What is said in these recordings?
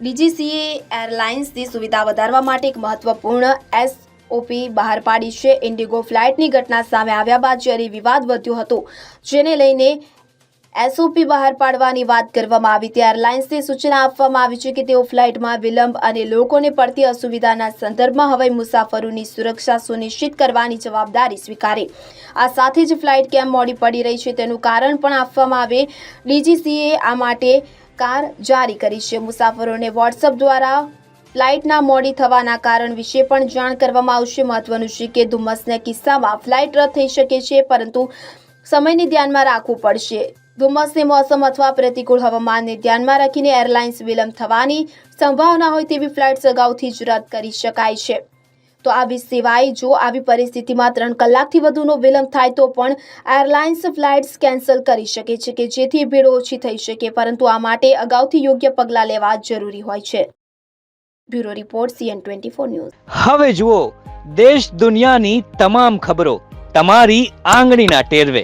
DGCA એરલાઇન્સની સુવિધા વધારવા માટે એક મહત્વપૂર્ણ એસઓપી બહાર પાડી છે. ઇન્ડિગો ફ્લાઇટની ઘટના સામે આવ્યા બાદ જ્યારે વિવાદ વધ્યો હતો, જેને લઈને એસઓપી બહાર પાડવાની વાત કરવામાં આવી. તે એરલાઇન્સને સૂચના આપવામાં આવી છે કે તેઓ ફ્લાઇટમાં વિલંબ અને લોકોને પડતી અસુવિધાના સંદર્ભમાં હવાઈ મુસાફરોની સુરક્ષા સુનિશ્ચિત કરવાની જવાબદારી સ્વીકારે. આ સાથે જ ફ્લાઇટ કેમ મોડી પડી રહી છે તેનું કારણ પણ આપવામાં આવે. ડીજીસીએ આ માટે કાર જારી કરી છે. મુસાફરોને વોટ્સઅપ દ્વારા ફ્લાઇટના મોડી થવાના કારણ વિશે પણ જાણ કરવામાં આવશે. મહત્વનું છે કે ધુમ્મસના કિસ્સામાં ફ્લાઇટ રદ થઈ શકે છે, પરંતુ સમયને ધ્યાનમાં રાખવું પડશે. ધુમ્મસની મોસમ અથવા પ્રતિકૂળ હવામાનને ધ્યાનમાં રાખીને એરલાઇન્સ વિલંબ થવાની સંભાવના હોય તેવી ફ્લાઇટ્સ અગાઉથી જ રદ કરી શકાય છે. તો આવી સિવાય જો આવી પરિસ્થિતિમાં ત્રણ કલાકથી વધુનો વિલંબ થાય તો પણ એરલાઇન્સ ફ્લાઇટ્સ કેન્સલ કરી શકે છે કે જેથી ભીડ ઓછી થઈ શકે, પરંતુ આ માટે અગાઉથી યોગ્ય પગલાં લેવા જરૂરી હોય છે. Bureau report CN twenty news. હવે જુઓ, દેશ દુનિયાની તમામ ખબરો તમારી આંગળીના ટેરવે.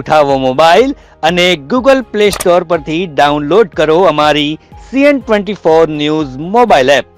ઉઠાવો મોબાઈલ અને ગૂગલ પ્લે સ્ટોર પરથી ડાઉનલોડ કરો અમારી CN twenty four news mobile app.